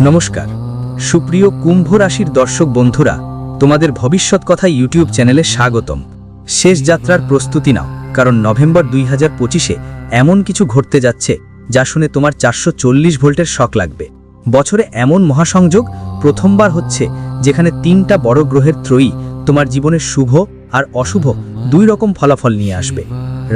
নমস্কার। সুপ্রিয় কুম্ভ রাশির দর্শক বন্ধুরা, তোমাদের ভবিষ্যৎ কথা ইউটিউব চ্যানেলে স্বাগতম। শেষ যাত্রার প্রস্তুতি নাও, কারণ নভেম্বর দুই হাজার পঁচিশে এমন কিছু ঘটতে যাচ্ছে, যা শুনে তোমার চারশো চল্লিশ ভোল্টের শক লাগবে। বছরে এমন মহাসংযোগ, প্রথমবার হচ্ছে, যেখানে তিনটা বড় গ্রহের ত্রয়ী তোমার জীবনের শুভ আর অশুভ দুই রকম ফলাফল নিয়ে আসবে।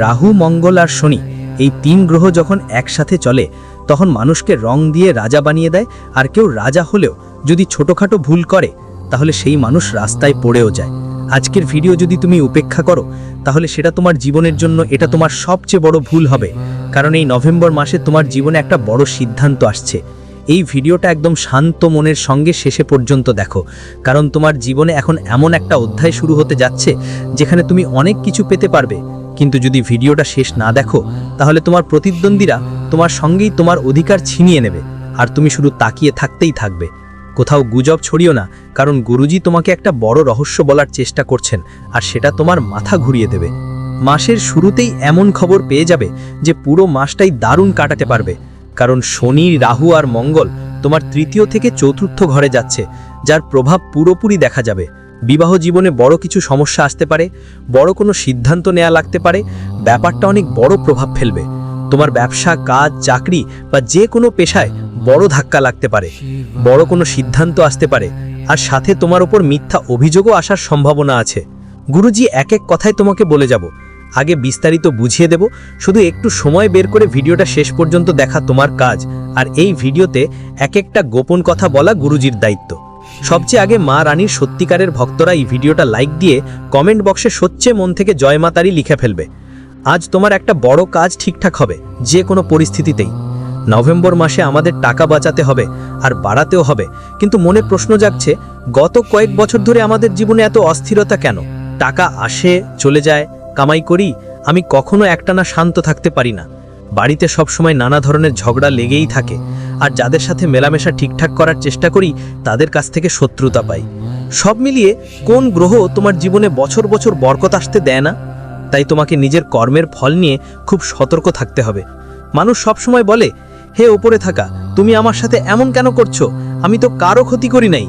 রাহু, মঙ্গল আর শনি এই তিন গ্রহ যখন একসাথে চলে তখন মানুষকে রং দিয়ে রাজা বানিয়ে দেয়, আর কেউ রাজা হলেও যদি ছোটখাটো ভুল করে, তাহলে সেই মানুষ রাস্তায় পড়েও যায়। আজকের ভিডিও যদি তুমি উপেক্ষা করো, তাহলে সেটা তোমার জীবনের জন্য এটা তোমার সবচেয়ে বড় ভুল হবে। কারণ এই নভেম্বর মাসে তোমার জীবনে একটা বড় সিদ্ধান্ত আসছে। এই ভিডিওটা একদম শান্ত মনের সঙ্গে শেষে পর্যন্ত দেখো। কারণ তোমার জীবনে এখন এমন একটা অধ্যায় শুরু হতে যাচ্ছে, যেখানে তুমি অনেক কিছু পেতে পারবে। কিন্তু যদি ভিডিওটা শেষ না দেখো, তাহলে তোমার প্রতিদ্বন্দ্বীরা তোমার সঙ্গেই তোমার অধিকার ছিনিয়ে নেবে, আর তুমি শুধু তাকিয়ে থাকতেই থাকবে। কোথাও গুজব ছড়িও না, কারণ গুরুজি তোমাকে একটা বড় রহস্য বলার চেষ্টা করছেন, আর সেটা তোমার মাথা ঘুরিয়ে দেবে। মাসের শুরুতেই এমন খবর পেয়ে যাবে যে পুরো মাসটাই দারুণ কাটাতে পারবে, কারণ শনি, রাহু আর মঙ্গল তোমার তৃতীয় থেকে চতুর্থ ঘরে যাচ্ছে, যার প্রভাব পুরোপুরি দেখা যাবে। বিবাহ জীবনে বড় কিছু সমস্যা আসতে পারে, বড় কোনো সিদ্ধান্ত নেওয়া লাগতে পারে, ব্যাপারটা অনেক বড় প্রভাব ফেলবে। তোমার ব্যবসা, কাজ, চাকরি বা যে কোনো পেশায় বড় ধাক্কা লাগতে পারে, বড় কোনো সিদ্ধান্ত আসতে পারে, আর সাথে তোমার ওপর মিথ্যা অভিযোগও আসার সম্ভাবনা আছে। গুরুজি এক এক কথায় তোমাকে বলে যাব। আগে বিস্তারিত বুঝিয়ে দেব, শুধু একটু সময় বের করে ভিডিওটা শেষ পর্যন্ত দেখা তোমার কাজ, আর এই ভিডিওতে এক একটা গোপন কথা বলা গুরুজির দায়িত্ব। সবচেয়ে আগে মা রানীর সত্যিকারের ভক্তরা এই ভিডিওটা লাইক দিয়ে কমেন্ট বক্সে সচ্ছে মন থেকে জয় মাতারি লিখে ফেলবে। আজ তোমার একটা বড় কাজ ঠিকঠাক হবে, যে কোনো পরিস্থিতিতেই। নভেম্বর মাসে আমাদের টাকা বাঁচাতে হবে আর বাড়াতেও হবে। কিন্তু মনে প্রশ্ন জাগছে, গত কয়েক বছর ধরে আমাদের জীবনে এত অস্থিরতা কেন? টাকা আসে, চলে যায়, কামাই করি, আমি কখনো একটানা শান্ত থাকতে পারি না। বাড়িতে সবসময় নানা ধরনের ঝগড়া লেগেই থাকে। আর যাদের সাথে মেলামেশা ঠিকঠাক করার চেষ্টা করি, তাদের কাছ থেকে শত্রুতা পাই। সব মিলিয়ে কোন গ্রহ তোমার জীবনে বছর বছর বরকত আসতে দেয় না? তাই তোমাকে নিজের কর্মের ফল নিয়ে খুব সতর্ক থাকতে হবে। মানুষ সবসময় বলে, হে ওপরে থাকা, তুমি আমার সাথে এমন কেন করছ? আমি তো কারও ক্ষতি করি নাই।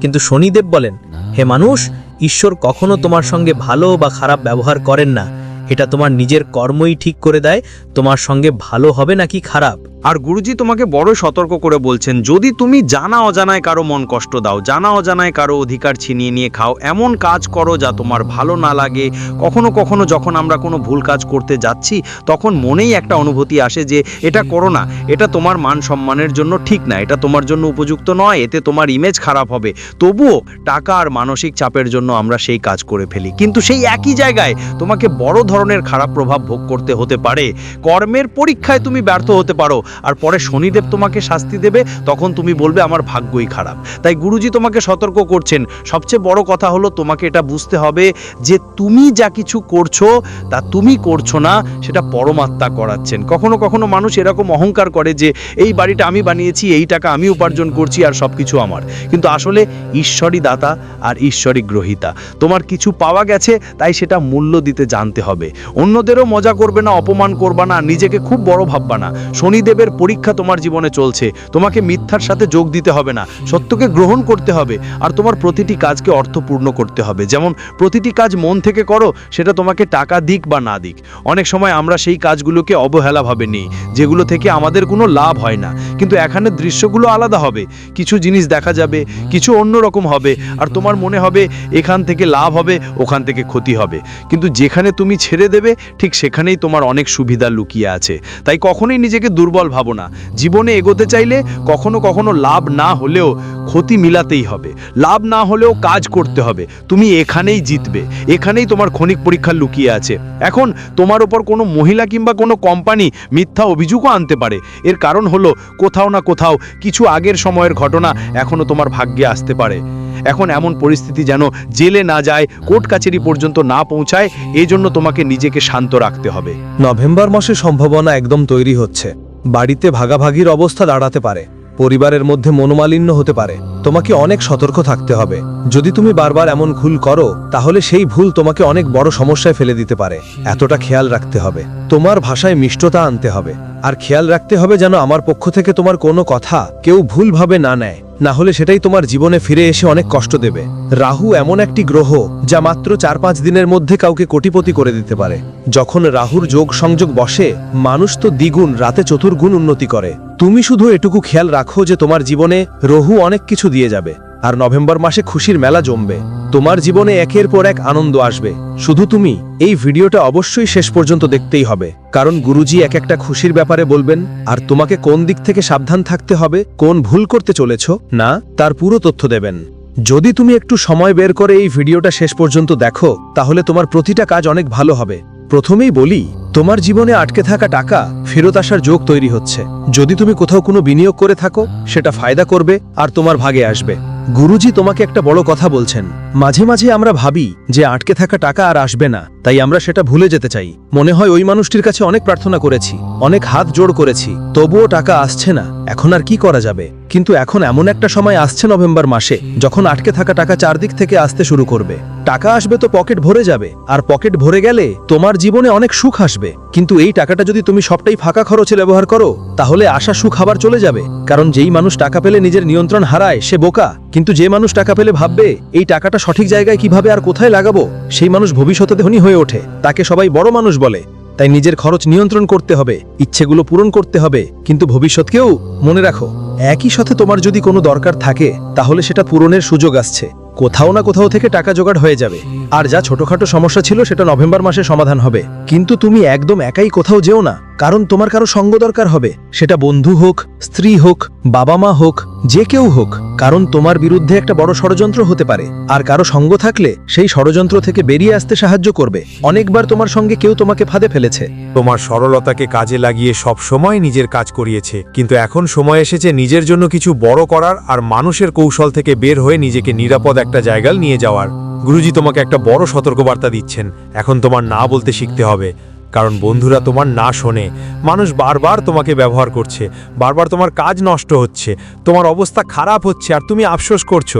কিন্তু শনিদেব বলেন, হে মানুষ, ঈশ্বর কখনো তোমার সঙ্গে ভালো বা খারাপ ব্যবহার করেন না। এটা তোমার নিজের কর্মই ঠিক করে দেয় তোমার সঙ্গে ভালো হবে নাকি খারাপ? আর গুরুজি তোমাকে বড় সতর্ক করে বলছেন, যদি তুমি জানা অজানায় কারও মন কষ্ট দাও, জানা অজানায় কারও অধিকার ছিনিয়ে নিয়ে খাও, এমন কাজ করো যা তোমার ভালো না লাগে। কখনো কখনো যখন আমরা কোনো ভুল কাজ করতে যাচ্ছি, তখন মনেই একটা অনুভূতি আসে যে, এটা করো না, এটা তোমার মান সম্মানের জন্য ঠিক না, এটা তোমার জন্য উপযুক্ত নয়, এতে তোমার ইমেজ খারাপ হবে। তবুও টাকা আর মানসিক চাপের জন্য আমরা সেই কাজ করে ফেলি। কিন্তু সেই একই জায়গায় তোমাকে বড় ধরনের খারাপ প্রভাব ভোগ করতে হতে পারে। কর্মের পরীক্ষায় তুমি ব্যর্থ হতে পারো। আর পরে শনিদেব তোমাকে শাস্তি দেবে, তখন তুমি বলবে আমার ভাগ্যই খারাপ। তাই গুরুজি তোমাকে সতর্ক করছেন। সবচেয়ে বড় কথা হলো তোমাকে এটা বুঝতে হবে যে তুমি যা কিছু করছ, তা তুমি করছ না, সেটা পরমাত্মা করাচ্ছেন। কখনো কখনো মানুষ এরকম অহংকার করে যে, এই বাড়িটা আমি বানিয়েছি, এই টাকা আমি উপার্জন করছি, আর সব কিছু আমার। কিন্তু আসলে ঈশ্বরই দাতা আর ঈশ্বরই গ্রহিতা। তোমার কিছু পাওয়া গেছে, তাই সেটা মূল্য দিতে জানতে হবে। অন্যদেরও মজা করবে না, অপমান করবা না, নিজেকে খুব বড় ভাববা না। শনিদেবের পরীক্ষা তোমার জীবনে চলছে। তোমাকে মিথ্যার সাথে যোগ দিতে হবে না। সত্যকে গ্রহণ করতে হবে আর তোমার প্রতিটি কাজকে অর্থপূর্ণ করতে হবে। যেমন প্রতিটি কাজ মন থেকে করো, সেটা তোমাকে টাকা দিক বা না দিক। অনেক সময় আমরা সেই কাজগুলোকে অবহেলাভাবে নিই, যেগুলো থেকে আমাদের কোনো লাভ হয় না। কিন্তু এখানে দৃশ্যগুলো আলাদা হবে। কিছু জিনিস দেখা যাবে, কিছু অন্যরকম হবে আর তোমার মনে হবে এখান থেকে লাভ হবে, ওখান থেকে ক্ষতি হবে। কিন্তু যেখানে তুমি ছেড়ে দেবে, ঠিক সেখানেই তোমার অনেক সুবিধা লুকিয়ে আছে। তাই কখনোই নিজেকে দুর্বল ভাবো না। জীবনে এগোতে চাইলে কখনো কখনো লাভ না হলেও ক্ষতি মিলাতেই হবে। লাভ না হলেও কাজ করতে হবে। তুমি এখানেই জিতবে। এখানেই তোমার ক্ষণিক পরীক্ষা লুকিয়ে আছে। এখন তোমার ওপর কোনো মহিলা কিংবা কোনো কোম্পানি মিথ্যা অভিযোগও আনতে পারে। এর কারণ হলো কোথাও না কোথাও কিছু আগের সময়ের ঘটনা এখনও তোমার ভাগ্যে আসতে পারে। এখন এমন পরিস্থিতি যেন জেলে না যায়, কোর্ট কাছারি পর্যন্ত না পৌঁছায় এই জন্য তোমাকে নিজেকে শান্ত রাখতে হবে। নভেম্বর মাসে সম্ভাবনা একদম তৈরি হচ্ছে। বাড়িতে ভাগাভাগির অবস্থা দাঁড়াতে পারে। পরিবারের মধ্যে মনোমালিন্য হতে পারে। তোমাকে অনেক সতর্ক থাকতে হবে। যদি তুমি বারবার এমন ভুল করো, তাহলে সেই ভুল তোমাকে অনেক বড় সমস্যায় ফেলে দিতে পারে। এতটা খেয়াল রাখতে হবে। তোমার ভাষায় মিষ্টতা আনতে হবে। আর খেয়াল রাখতে হবে যেন আমার পক্ষ থেকে তোমার কোনো কথা কেউ ভুলভাবে না নেয়। না হলে সেটাই তোমার জীবনে ফিরে এসে অনেক কষ্ট দেবে। রাহু এমন একটি গ্রহ, যা মাত্র চার পাঁচ দিনের মধ্যে কাউকে কোটিপতি করে দিতে পারে। যখন রাহুর যোগ সংযোগ বসে, মানুষ তো দ্বিগুণ, রাতে চতুর্গুণ উন্নতি করে। তুমি শুধু এটুকু খেয়াল রাখো যে তোমার জীবনে রহু অনেক কিছু দিয়ে যাবে, আর নভেম্বর মাসে খুশির মেলা জমবে। তোমার জীবনে একের পর এক আনন্দ আসবে। শুধু তুমি, এই ভিডিওটা অবশ্যই শেষ পর্যন্ত দেখতেই হবে। কারণ গুরুজি এক একটা খুশির ব্যাপারে বলবেন, আর তোমাকে কোন দিক থেকে সাবধান থাকতে হবে, কোন ভুল করতে চলেছ, না, তার পুরো তথ্য দেবেন। যদি তুমি একটু সময় বের করে এই ভিডিওটা শেষ পর্যন্ত দেখো, তাহলে তোমার প্রতিটা কাজ অনেক ভালো হবে। প্রথমেই বলি তোমার জীবনে আটকে থাকা টাকা ফেরত আসার যোগ তৈরি হচ্ছে। যদি তুমি কোথাও কোনো বিনিয়োগ করে থাকো, সেটা ফায়দা করবে আর তোমার ভাগে আসবে। গুরুজি তোমাকে একটা বড় কথা বলছেন। মাঝে মাঝে আমরা ভাবি যে আটকে থাকা টাকা আর আসবে না। তাই আমরা সেটা ভুলে যেতে চাই। মনে হয় ওই মানুষটির কাছে অনেক প্রার্থনা করেছি, অনেক হাত জোড় করেছি, তবুও টাকা আসছে না, এখন আর কি করা যাবে? কিন্তু এখন এমন একটা সময় আসছে নভেম্বর মাসে, যখন আটকে থাকা টাকা চারদিক থেকে আসতে শুরু করবে। টাকা আসবে তো পকেট ভরে যাবে, আর পকেট ভরে গেলে তোমার জীবনে অনেক সুখ আসবে। কিন্তু এই টাকাটা যদি তুমি সবটাই ফাঁকা খরচে ব্যবহার করো, তাহলে আশা সুখ আবার চলে যাবে। কারণ যেই মানুষ টাকা পেলে নিজের নিয়ন্ত্রণ হারায়, সে বোকা। কিন্তু যে মানুষ টাকা পেলে ভাববে, এই টাকাটা সঠিক জায়গায় কীভাবে আর কোথায় লাগাবো? সেই মানুষ ভবিষ্যতে ধনী হয়ে ওঠে। তাকে সবাই বড় মানুষ বলে। তাই নিজের খরচ নিয়ন্ত্রণ করতে হবে, ইচ্ছেগুলো পূরণ করতে হবে। কিন্তু ভবিষ্যৎকেও মনে রাখো, একই সাথে তোমার যদি কোনো দরকার থাকে, তাহলে সেটা পূরণের সুযোগ আসছে। কোথাও না কোথাও থেকে টাকা জোগাড় হয়ে যাবে। আর যা ছোটখাটো সমস্যা ছিল, সেটা নভেম্বর মাসে সমাধান হবে। কিন্তু তুমি একদম একাই কোথাও যেও না। কারণ তোমার কারও সঙ্গ দরকার হবে। সেটা বন্ধু হোক, স্ত্রী হোক বাবা মা হোক, যে কেউ হোক, কারণ তোমার বিরুদ্ধে একটা বড় ষড়যন্ত্র হতে পারে। আর কারও সঙ্গ থাকলে সেই ষড়যন্ত্র থেকে বেরিয়ে আসতে সাহায্য করবে। অনেকবার তোমার সঙ্গে কেউ তোমাকে ফাঁদে ফেলেছে। তোমার সরলতাকে কাজে লাগিয়ে সব সময় নিজের কাজ করিয়েছে। কিন্তু এখন সময় এসেছে নিজের জন্য কিছু বড় করার আর মানুষের কৌশল থেকে বের হয়ে নিজেকে নিরাপদ একটা জায়গায় নিয়ে যাওয়ার। গুরুজি তোমাকে একটা বড় সতর্কবার্তা দিচ্ছেন। এখন তোমার না বলতে শিখতে হবে। কারণ বন্ধুরা তোমার না শোনে। মানুষ বারবার তোমাকে ব্যবহার করছে, বারবার তোমার কাজ নষ্ট হচ্ছে, তোমার অবস্থা খারাপ হচ্ছে আর তুমি আফসোস করছ।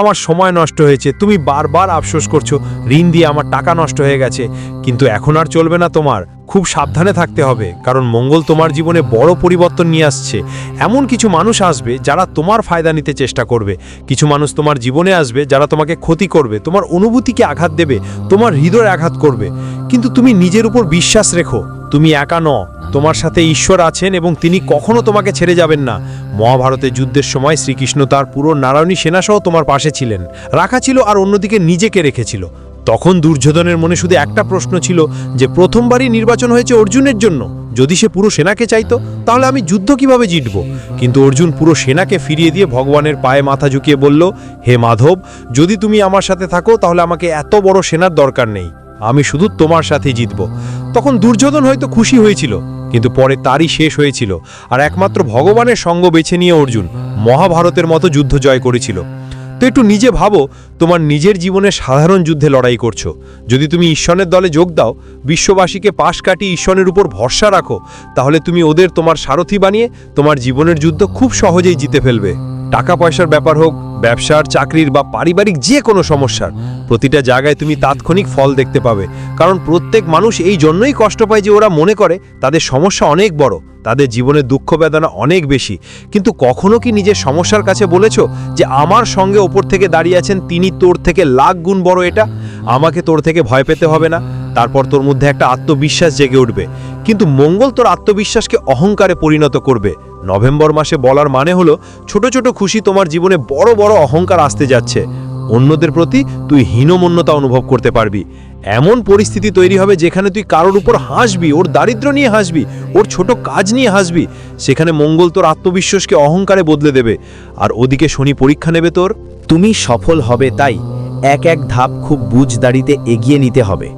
আমার সময় নষ্ট হয়েছে, তুমি বারবার আফসোস করছ, ঋণ দিয়ে আমার টাকা নষ্ট হয়ে গেছে, কিন্তু এখন আর চলবে না তোমার। খুব সাবধানে থাকতে হবে, কারণ মঙ্গল তোমার জীবনে বড় পরিবর্তন নিয়ে আসছে। এমন কিছু মানুষ আসবে যারা তোমার ফায়দা নিতে চেষ্টা করবে। কিছু মানুষ তোমার জীবনে আসবে যারা তোমাকে ক্ষতি করবে, তোমার অনুভূতিকে আঘাত দেবে, তোমার হৃদয় আঘাত করবে। কিন্তু তুমি নিজের উপর বিশ্বাস রেখো। তুমি একা ন তোমার সাথে ঈশ্বর আছেন এবং তিনি কখনো তোমাকে ছেড়ে যাবেন না। মহাভারতের যুদ্ধের সময় শ্রীকৃষ্ণ তার পুরো নারায়ণী সেনাসহ তোমার পাশে ছিলেন। রাখা ছিল আর অন্যদিকে নিজেকে রেখেছিল। তখন দুর্যোধনের মনে শুধু একটা প্রশ্ন ছিল যে, প্রথমবারই নির্বাচন হয়েছে অর্জুনের জন্য। যদি সে পুরো সেনাকে চাইতো, তাহলে আমি যুদ্ধ কীভাবে জিতব? কিন্তু অর্জুন পুরো সেনাকে ফিরিয়ে দিয়ে ভগবানের পায়ে মাথা ঝুঁকিয়ে বলল, হে মাধব, যদি তুমি আমার সাথে থাকো, তাহলে আমাকে এত বড় সেনার দরকার নেই। আমি শুধু তোমার সাথেই জিতব। তখন দুর্যোধন হয়তো খুশি হয়েছিল, কিন্তু পরে তারই শেষ হয়েছিল, আর একমাত্র ভগবানের সঙ্গ বেছে নিয়ে অর্জুন মহাভারতের মতো যুদ্ধ জয় করেছিল। তো একটু নিজে ভাবো, তোমার নিজের জীবনে সাধারণ যুদ্ধে লড়াই করছ। যদি তুমি ঈশ্বরের দলে যোগ দাও, বিশ্ববাসীকে পাশ কাটিয়ে ঈশ্বরের উপর ভরসা রাখো, তাহলে তুমি ওদের তোমার সারথি বানিয়ে তোমার জীবনের যুদ্ধ খুব সহজেই জিতে ফেলবে। টাকা পয়সার ব্যাপার হোক, ব্যবসার, চাকরির বা পারিবারিক যে কোনো সমস্যার, প্রতিটা জায়গায় তুমি তাৎক্ষণিক ফল দেখতে পাবে। কারণ প্রত্যেক মানুষ এই জন্যই কষ্ট পায় যে ওরা মনে করে তাদের সমস্যা অনেক বড়, তাদের জীবনে দুঃখ বেদনা অনেক বেশি। কিন্তু কখনো কি নিজের সমস্যার কাছে বলেছ যে আমার সঙ্গে ওপর থেকে দাঁড়িয়ে আছেন তিনি তোর থেকে লাখ গুণ বড় এটা? আমাকে তোর থেকে ভয় পেতে হবে না, তারপর তোর মধ্যে একটা আত্মবিশ্বাস জেগে উঠবে। কিন্তু মঙ্গল তোর আত্মবিশ্বাসকে অহংকারে পরিণত করবে। নভেম্বর মাসে বলার মানে হলো, ছোট ছোট খুশি তোমার জীবনে বড় বড় অহংকার আসতে যাচ্ছে। অন্যদের প্রতি তুই হীনমন্যতা অনুভব করতে পারবি। এমন পরিস্থিতি তৈরি হবে যেখানে তুই কারোর উপর হাসবি, ওর দারিদ্র নিয়ে হাসবি, ওর ছোট কাজ নিয়ে হাসবি। সেখানে মঙ্গল তোর আত্মবিশ্বাসকে অহংকারে বদলে দেবে। আর ওদিকে শনি পরীক্ষা নেবে তোর। তুমি সফল হবে তাই এক এক ধাপ খুব বুঝদাড়িতে এগিয়ে নিতে হবে।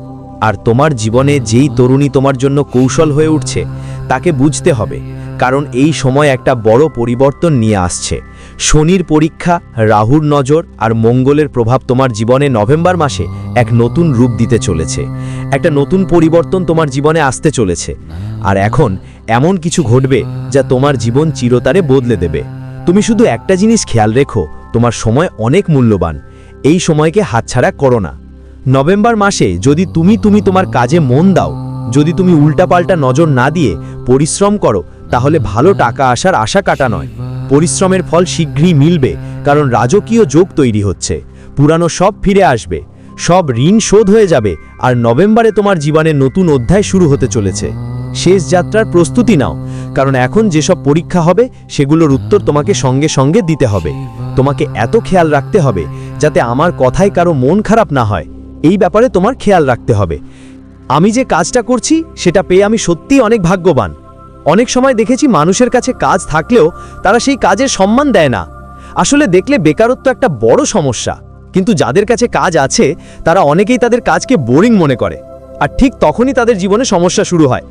আর তোমার জীবনে যেই তরুণী তোমার জন্য কৌশল হয়ে উঠছে, তাকে বুঝতে হবে। কারণ এই সময় একটা বড় পরিবর্তন নিয়ে আসছে। শনির পরীক্ষা, রাহুর নজর আর মঙ্গলের প্রভাব তোমার জীবনে নভেম্বর মাসে এক নতুন রূপ দিতে চলেছে। একটা নতুন পরিবর্তন তোমার জীবনে আসতে চলেছে। আর এখন এমন কিছু ঘটবে যা তোমার জীবন চিরতারে বদলে দেবে। তুমি শুধু একটা জিনিস খেয়াল রেখো, তোমার সময় অনেক মূল্যবান। এই সময়কে হাতছাড়া করো না। নভেম্বর মাসে যদি তুমি তুমি তোমার কাজে মন দাও, যদি তুমি উল্টাপাল্টা নজর না দিয়ে পরিশ্রম করো তাহলে ভালো টাকা আসার আশা কাটা নয়। পরিশ্রমের ফল শীঘ্রই মিলবে, কারণ রাজকীয় যোগ তৈরি হচ্ছে। পুরানো সব ফিরে আসবে। সব ঋণ শোধ হয়ে যাবে, আর নভেম্বরে তোমার জীবনের নতুন অধ্যায় শুরু হতে চলেছে। শেষ যাত্রার প্রস্তুতি নাও, কারণ এখন যেসব পরীক্ষা হবে, সেগুলোর উত্তর তোমাকে সঙ্গে সঙ্গে দিতে হবে। তোমাকে এত খেয়াল রাখতে হবে, যাতে আমার কথায় কারও মন খারাপ না হয়। এই ব্যাপারে তোমার খেয়াল রাখতে হবে। আমি যে কাজটা করছি, সেটা পেয়ে আমি সত্যিই অনেক ভাগ্যবান। অনেক সময় দেখেছি মানুষের কাছে কাজ থাকলেও তারা সেই কাজের সম্মান দেয় না। আসলে দেখলে বেকারত্ব একটা বড় সমস্যা। কিন্তু যাদের কাছে কাজ আছে, তারা অনেকেই তাদের কাজকে বোরিং মনে করে। আর ঠিক তখনই তাদের জীবনে সমস্যা শুরু হয়।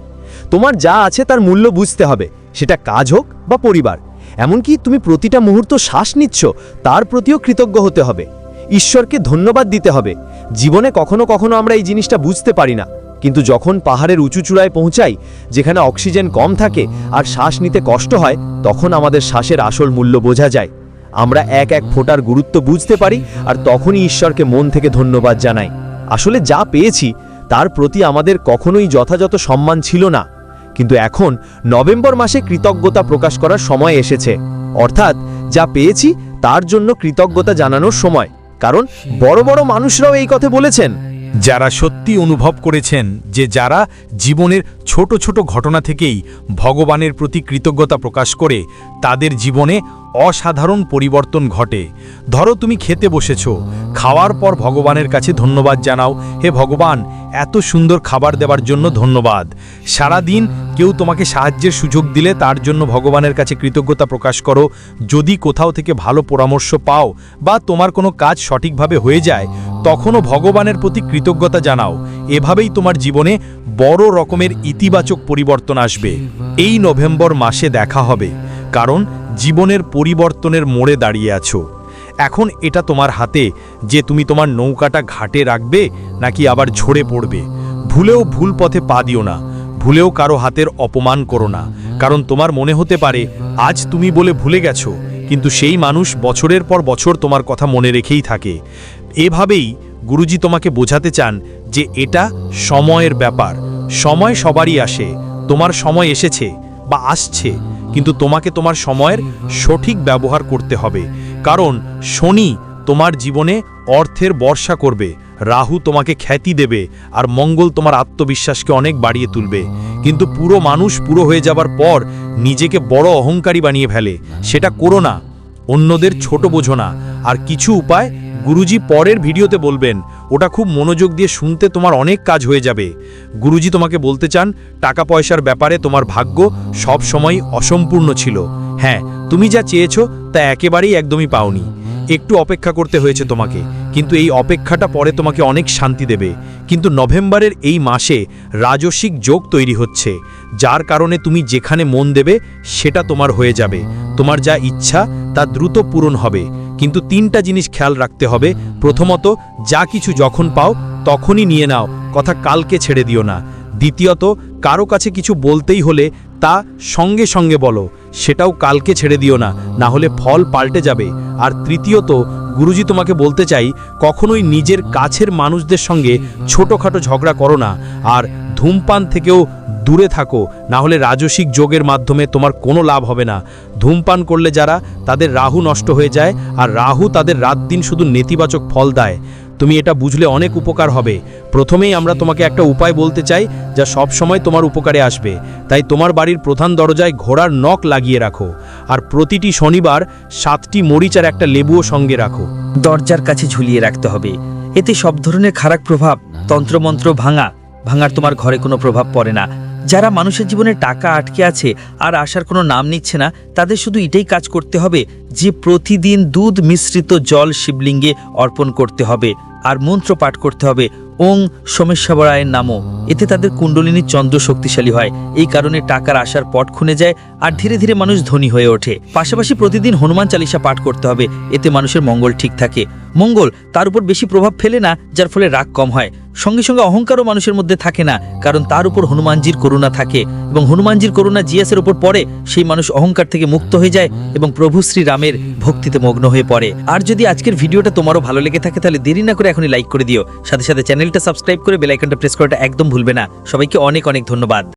তোমার যা আছে তার মূল্য বুঝতে হবে। সেটা কাজ হোক বা পরিবার। এমনকি তুমি প্রতিটা মুহূর্ত শ্বাস নিচ্ছ, তার প্রতিও কৃতজ্ঞ হতে হবে। ঈশ্বরকে ধন্যবাদ দিতে হবে। জীবনে কখনো কখনো আমরা এই জিনিসটা বুঝতে পারি না। কিন্তু যখন পাহাড়ের উঁচু চূড়ায় পৌঁছাই, যেখানে অক্সিজেন কম থাকে আর শ্বাস নিতে কষ্ট হয়, তখন আমাদের শ্বাসের আসল মূল্য বোঝা যায়। আমরা এক এক ফোটার গুরুত্ব বুঝতে পারি আর তখনই ঈশ্বরকে মন থেকে ধন্যবাদ জানাই। আসলে যা পেয়েছি, তার প্রতি আমাদের কখনোই যথাযথ সম্মান ছিল না। কিন্তু এখন, নভেম্বর মাসে কৃতজ্ঞতা প্রকাশ করার সময় এসেছে। অর্থাৎ, যা পেয়েছি, তার জন্য কৃতজ্ঞতা জানানোর সময়। কারণ, বড় বড় মানুষরাও এই কথা বলেছেন। যারা সত্যি অনুভব করেছেন যে যারা জীবনের ছোট ছোট ঘটনা থেকেই ভগবানের প্রতি কৃতজ্ঞতা প্রকাশ করে, তাদের জীবনে অসাধারণ পরিবর্তন ঘটে। ধরো তুমি খেতে বসেছ, খাওয়ার পর ভগবানের কাছে ধন্যবাদ জানাও, হে ভগবান, এত সুন্দর খাবার দেওয়ার জন্য ধন্যবাদ। সারা দিন কেউ তোমাকে সাহায্যের সুযোগ দিলে তার জন্য ভগবানের কাছে কৃতজ্ঞতা প্রকাশ করো। যদি কোথাও থেকে ভালো পরামর্শ পাও বা তোমার কোনো কাজ সঠিকভাবে হয়ে যায় তখনও ভগবানের প্রতি কৃতজ্ঞতা জানাও। এভাবেই তোমার জীবনে বড় রকমের ইতিবাচক পরিবর্তন আসবে। এই নভেম্বর মাসে দেখা হবে, কারণ জীবনের পরিবর্তনের মোড়ে দাঁড়িয়ে আছো। এখন এটা তোমার হাতে, যে তুমি তোমার নৌকাটা ঘাটে রাখবে নাকি আবার ঝরে পড়বে। ভুলেও ভুল পথে পা দিও না, ভুলেও কারও হাতের অপমান করো না, কারণ তোমার মনে হতে পারে, আজ তুমি বলে ভুলে গেছো, কিন্তু সেই মানুষ বছরের পর বছর তোমার কথা মনে রেখেই থাকে। এভাবেই গুরুজি তোমাকে বোঝাতে চান যে এটা সময়ের ব্যাপার। সময় সবারই আসে, তোমার সময় এসেছে বা আসছে, কিন্তু তোমাকে তোমার সময়ের সঠিক ব্যবহার করতে হবে। কারণ শনি তোমার জীবনে অর্থের বর্ষা করবে, রাহু তোমাকে খ্যাতি দেবে, আর মঙ্গল তোমার আত্মবিশ্বাসকে অনেক বাড়িয়ে তুলবে। কিন্তু পুরো মানুষ পুরো হয়ে যাবার পর নিজেকে বড় অহংকারী বানিয়ে ফেলে, সেটা করো না। অন্যদের ছোট বোঝো না। আর কিছু উপায় গুরুজি পরের ভিডিওতে বলবেন। ওটা খুব মনোযোগ দিয়ে শুনতে তোমার অনেক কাজ হয়ে যাবে। গুরুজি তোমাকে বলতে চান, টাকা পয়সার ব্যাপারে তোমার ভাগ্য সব সময় অসম্পূর্ণ ছিল। হ্যাঁ তুমি যা চেয়েছো তা একেবারেই একদমই পাওনি। একটু অপেক্ষা করতে হয়েছে তোমাকে, কিন্তু এই অপেক্ষাটা পরে তোমাকে অনেক শান্তি দেবে। কিন্তু নভেম্বরের এই মাসে রাজসিক যোগ তৈরি হচ্ছে, যার কারণে তুমি যেখানে মন দেবে সেটা তোমার হয়ে যাবে। তোমার যা ইচ্ছা তা দ্রুত পূরণ হবে, কিন্তু তিনটা জিনিস খেয়াল রাখতে হবে। প্রথমত, যা কিছু যখন পাও তখনই নিয়ে নাও, কথা কালকে ছেড়ে দিও না। দ্বিতীয়ত, কারও কাছে কিছু বলতেই হলে তা সঙ্গে সঙ্গে বলো সেটাও কালকে ছেড়ে দিও না না হলে ফল পাল্টে যাবে। আর তৃতীয়ত, গুরুজি তোমাকে বলতে চাই, কখনোই নিজের কাছের মানুষদের সঙ্গে ছোটোখাটো ঝগড়া করো না, আর ধূমপান থেকেও দূরে থাকো না হলে রাজসিক যোগের মাধ্যমে তোমার কোনো লাভ হবে না। ধূমপান করলে যারা, তাদের রাহু নষ্ট হয়ে যায়, আর রাহু তাদের রাত দিন শুধু নেতিবাচক ফল দেয়। তুমি এটা বুঝলে অনেক উপকার হবে। প্রথমেই আমরা তোমাকে একটা উপায় বলতে চাই, যা সব সময় তোমার উপকারে আসবে। তাই তোমার বাড়ির প্রধান দরজায় ঘোড়ার নখ লাগিয়ে রাখো। আর প্রতিটি শনিবার সাতটি মরিচ আর একটা লেবুও সঙ্গে রাখো। দরজার কাছে ঝুলিয়ে রাখতে হবে। এতে সব ধরনের খারাপ প্রভাব, তন্ত্রমন্ত্র ভাঙা, ভাঙার তোমার ঘরে কোনো প্রভাব পড়ে না। যারা মানুষের জীবনে টাকা আটকে আছে আর আসার কোনো নাম নিচ্ছে না, তাদের শুধু এটাই কাজ করতে হবে যে প্রতিদিন দুধ মিশ্রিত জল শিবলিঙ্গে অর্পণ করতে হবে। আর মন্ত্র পাঠ করতে হবে। ওং সোমেশ্বরায়ের নামও এতে তাদের কুণ্ডলিনী চন্দ্র শক্তিশালী হয়। এই কারণে টাকার আসার পট খুনে যায় আর ধীরে ধীরে মানুষ ধনী হয়ে ওঠে। পাশাপাশি প্রতিদিন হনুমান চালিসা পাঠ করতে হবে। এতে মানুষের মঙ্গল ঠিক থাকে। মঙ্গল তার উপর বেশি প্রভাব ফেলে না, যার ফলে রাগ কম হয়। সঙ্গে সঙ্গে অহংকারও মানুষের মধ্যে থাকে না, কারণ তার উপর হনুমানজির করুণা থাকে এবং হনুমানজির করুণা জিয়াসের উপর পড়ে, সেই মানুষ অহংকার থেকে মুক্ত হয়ে যায় এবং প্রভু শ্রী রামের ভক্তিতে মগ্ন হয়ে পড়ে। আর যদি আজকের ভিডিওটা তোমারও ভালো লেগে থাকে, তাহলে দেরি না করে এখনই লাইক করে দিও। সাথে সাথে চ্যানেলটা সাবস্ক্রাইব করে বেল আইকনটা প্রেস করাটা একদম ভুলবে না। সবাইকে অনেক অনেক ধন্যবাদ।